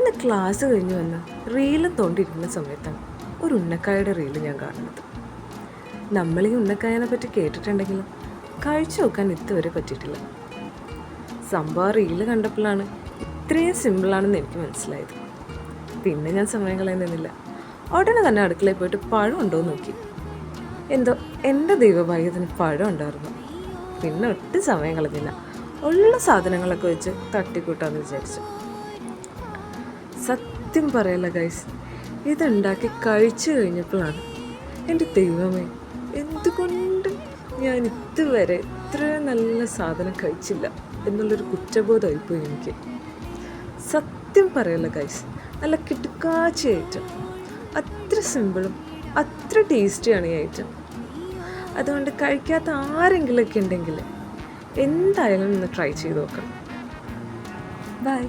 ഇന്ന് ക്ലാസ് കഴിഞ്ഞ് വന്ന് റീൽ തോണ്ടിയിരിക്കുന്ന സമയത്താണ് ഒരു ഉന്നക്കായുടെ റീൽ ഞാൻ കാണുന്നത്. നമ്മൾ ഈ ഉന്നക്കായനെ പറ്റി കേട്ടിട്ടുണ്ടെങ്കിലും കഴിച്ചു നോക്കാൻ ഇതുവരെ പറ്റിയിട്ടില്ല. സംഭവം റീൽ കണ്ടപ്പോഴാണ് ഇത്രയും സിമ്പിളാണെന്ന് എനിക്ക് മനസ്സിലായത്. പിന്നെ ഞാൻ സമയം കളയുന്നില്ല ഉടനെ തന്നെ അടുക്കളയിൽ പോയിട്ട് പഴം ഉണ്ടോ നോക്കി. എന്തോ എന്റെ ദൈവഭാഗ്യത്തിന് പഴം ഉണ്ടായിരുന്നു. പിന്നെ ഒട്ടും സമയം കളഞ്ഞില്ല. ഉള്ള സാധനങ്ങളൊക്കെ വെച്ച് തട്ടിക്കൂട്ടാന്ന് വിചാരിച്ചു. സത്യം പറയല്ല ഗൈസ് ഇതുണ്ടാക്കി കഴിച്ചു കഴിഞ്ഞപ്പോഴാണ് എന്റെ ദൈവമേ എന്തുകൊണ്ട് ഞാൻ ഇതുവരെ ഇത്ര നല്ല സാധനം കഴിച്ചില്ല എന്നുള്ളൊരു കുറ്റബോധമായിപ്പോയി എനിക്ക്. സത്യം പറയല്ല ഗൈസ് നല്ല കിട്ടുക്കാച്ച ഐറ്റം അത്ര സിമ്പിളും അത്ര ടേസ്റ്റിയാണ് ഈ ഐറ്റം. അതുകൊണ്ട് കഴിക്കാത്ത ആരെങ്കിലുമൊക്കെ ഉണ്ടെങ്കിൽ എന്തായാലും ഒന്ന് ട്രൈ ചെയ്ത് നോക്കണം ബൈ.